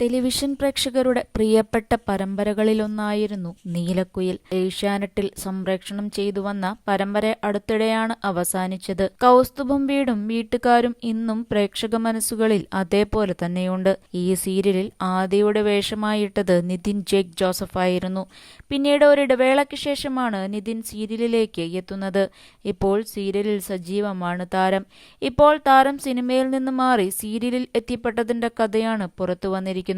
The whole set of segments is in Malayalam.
ടെലിവിഷൻ പ്രേക്ഷകരുടെ പ്രിയപ്പെട്ട പരമ്പരകളിലൊന്നായിരുന്നു നീലക്കുയിൽ. ഏഷ്യാനെറ്റിൽ സംപ്രേക്ഷണം ചെയ്തു വന്ന പരമ്പര അടുത്തിടെയാണ് അവസാനിച്ചത്. കൗസ്തുഭം വീടും വീട്ടുകാരും ഇന്നും പ്രേക്ഷക മനസ്സുകളിൽ അതേപോലെ തന്നെയുണ്ട്. ഈ സീരിയലിൽ ആദ്യയുടെ വേഷമായിട്ടത് നിതിൻ ജേക്ക് ജോസഫ് ആയിരുന്നു. പിന്നീട് ഒരിടവേളയ്ക്ക് ശേഷമാണ് നിതിൻ സീരിയലിലേക്ക് എത്തുന്നത്. ഇപ്പോൾ സീരിയലിൽ സജീവമാണ് താരം. ഇപ്പോൾ താരം സിനിമയിൽ നിന്ന് മാറി സീരിയലിൽ എത്തിപ്പെട്ടതിന്റെ കഥയാണ് പുറത്തു വന്നിരിക്കുന്നത്.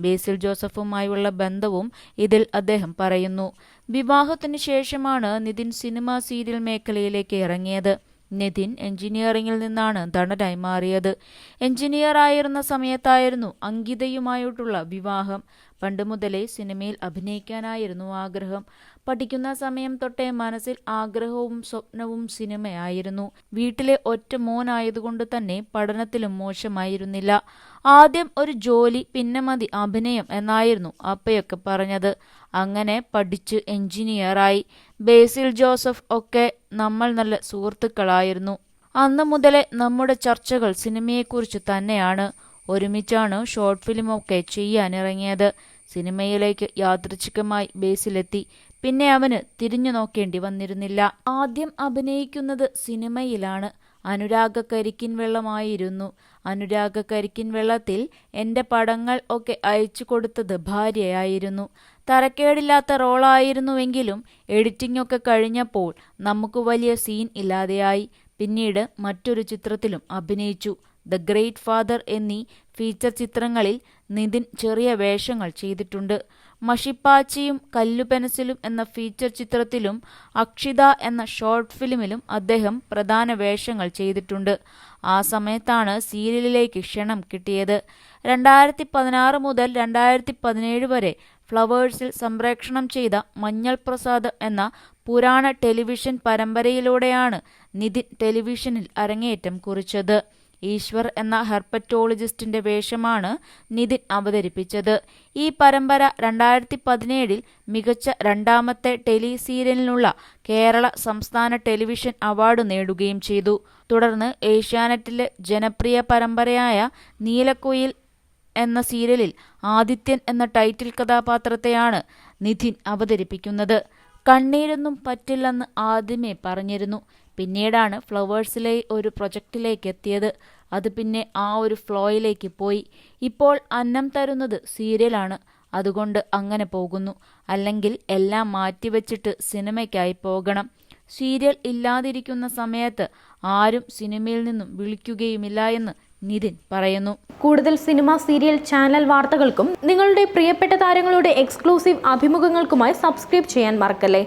ബേസിൽ ജോസഫുമായുള്ള ബന്ധവും ഇതിൽ അദ്ദേഹം പറയുന്നു. വിവാഹത്തിന് ശേഷമാണ് നിതിൻ സിനിമ സീരിയൽ മേഖലയിലേക്ക് ഇറങ്ങിയത്. നിതിൻ എഞ്ചിനീയറിംഗിൽ നിന്നാണ് നടനായി മാറിയത്. എഞ്ചിനീയർ ആയിരുന്ന സമയത്തായിരുന്നു അങ്കിതയുമായിട്ടുള്ള വിവാഹം. പണ്ട് മുതലേ സിനിമയിൽ അഭിനയിക്കാനായിരുന്നു ആഗ്രഹം. പഠിക്കുന്ന സമയം തൊട്ടേ മനസ്സിൽ ആഗ്രഹവും സ്വപ്നവും സിനിമയായിരുന്നു. വീട്ടിലെ ഒറ്റ മോനായതുകൊണ്ട് തന്നെ പഠനത്തിലും മോശമായിരുന്നില്ല. ആദ്യം ഒരു ജോലി പിന്നെ മതി അഭിനയം എന്നായിരുന്നു അപ്പയൊക്കെ പറഞ്ഞത്. അങ്ങനെ പഠിച്ച് എഞ്ചിനീയറായി. ബേസിൽ ജോസഫ് ഒക്കെ നമ്മൾ നല്ല സുഹൃത്തുക്കളായിരുന്നു. അന്ന് മുതലേ നമ്മുടെ ചർച്ചകൾ സിനിമയെക്കുറിച്ച് തന്നെയാണ്. ഒരുമിച്ചാണ് ഷോർട്ട് ഫിലിമൊക്കെ ചെയ്യാനിറങ്ങിയത്. സിനിമയിലേക്ക് യാദൃച്ഛികമായി ബേസിലെത്തി. പിന്നെ അവന് തിരിഞ്ഞു നോക്കേണ്ടി വന്നിരുന്നില്ല. ആദ്യം അഭിനയിക്കുന്നത് സിനിമയിലാണ്. അനുരാഗ കരിക്കിൻ വെള്ളമായിരുന്നു. അനുരാഗ കരിക്കിൻ വെള്ളത്തിൽ എന്റെ പടങ്ങൾ ഒക്കെ അയച്ചു കൊടുത്തത് ഭാര്യയായിരുന്നു. തരക്കേടില്ലാത്ത റോളായിരുന്നുവെങ്കിലും എഡിറ്റിംഗ് ഒക്കെ കഴിഞ്ഞപ്പോൾ നമുക്ക് വലിയ സീൻ ഇല്ലാതെയായി. പിന്നീട് മറ്റൊരു ചിത്രത്തിലും അഭിനയിച്ചു. ദ ഗ്രേറ്റ് ഫാദർ എന്നീ ഫീച്ചർ ചിത്രങ്ങളിൽ നിതിൻ ചെറിയ വേഷങ്ങൾ ചെയ്തിട്ടുണ്ട്. മഷിപ്പാച്ചിയും കല്ലുപെനസിലും എന്ന ഫീച്ചർ ചിത്രത്തിലും അക്ഷിത എന്ന ഷോർട്ട് ഫിലിമിലും അദ്ദേഹം പ്രധാന വേഷങ്ങൾ ചെയ്തിട്ടുണ്ട്. ആ സമയത്താണ് സീരിയലിലേക്ക് ക്ഷണം കിട്ടിയത്. രണ്ടായിരത്തി പതിനാറ് മുതൽ രണ്ടായിരത്തി പതിനേഴ് വരെ ഫ്ലവേഴ്സിൽ സംപ്രേക്ഷണം ചെയ്ത മഞ്ഞൾ പ്രസാദ് എന്ന പുരാണ ടെലിവിഷൻ പരമ്പരയിലൂടെയാണ് നിതിൻ ടെലിവിഷനിൽ അരങ്ങേറ്റം കുറിച്ചത്. ഈശ്വർ എന്ന ഹെർപ്പറ്റോളജിസ്റ്റിന്റെ വേഷമാണ് നിതിൻ അവതരിപ്പിച്ചത്. ഈ പരമ്പര രണ്ടായിരത്തി പതിനേഴിൽ മികച്ച രണ്ടാമത്തെ ടെലി സീരിയലിനുള്ള കേരള സംസ്ഥാന ടെലിവിഷൻ അവാർഡ് നേടുകയും ചെയ്തു. തുടർന്ന് ഏഷ്യാനെറ്റിലെ ജനപ്രിയ പരമ്പരയായ നീലക്കുയിൽ എന്ന സീരിയലിൽ ആദിത്യൻ എന്ന ടൈറ്റിൽ കഥാപാത്രത്തെയാണ് നിധിൻ അവതരിപ്പിക്കുന്നത്. കണ്ണീരൊന്നും പറ്റില്ലെന്ന് ആദ്യമേ പറഞ്ഞിരുന്നു. പിന്നീടാണ് ഫ്ലവേഴ്സിലെ ഒരു പ്രൊജക്റ്റിലേക്ക് എത്തിയത് അത് പിന്നെ ആ ഒരു ഫ്ലോയിലേക്ക് പോയി. ഇപ്പോൾ അന്നം തരുന്നത് സീരിയലാണ്. അതുകൊണ്ട് അങ്ങനെ പോകുന്നു. അല്ലെങ്കിൽ എല്ലാം മാറ്റിവെച്ചിട്ട് സിനിമയ്ക്കായി പോകണം. സീരിയൽ ഇല്ലാതിരിക്കുന്ന സമയത്ത് ആരും സിനിമയിൽ നിന്നും വിളിക്കുകയുമില്ല എന്ന് നിതിൻ പറയുന്നു. കൂടുതൽ സിനിമ സീരിയൽ ചാനൽ വാർത്തകൾക്കും നിങ്ങളുടെ പ്രിയപ്പെട്ട താരങ്ങളുടെ എക്സ്ക്ലൂസീവ് അഭിമുഖങ്ങൾക്കുമായി സബ്സ്ക്രൈബ് ചെയ്യാൻ മറക്കല്ലേ?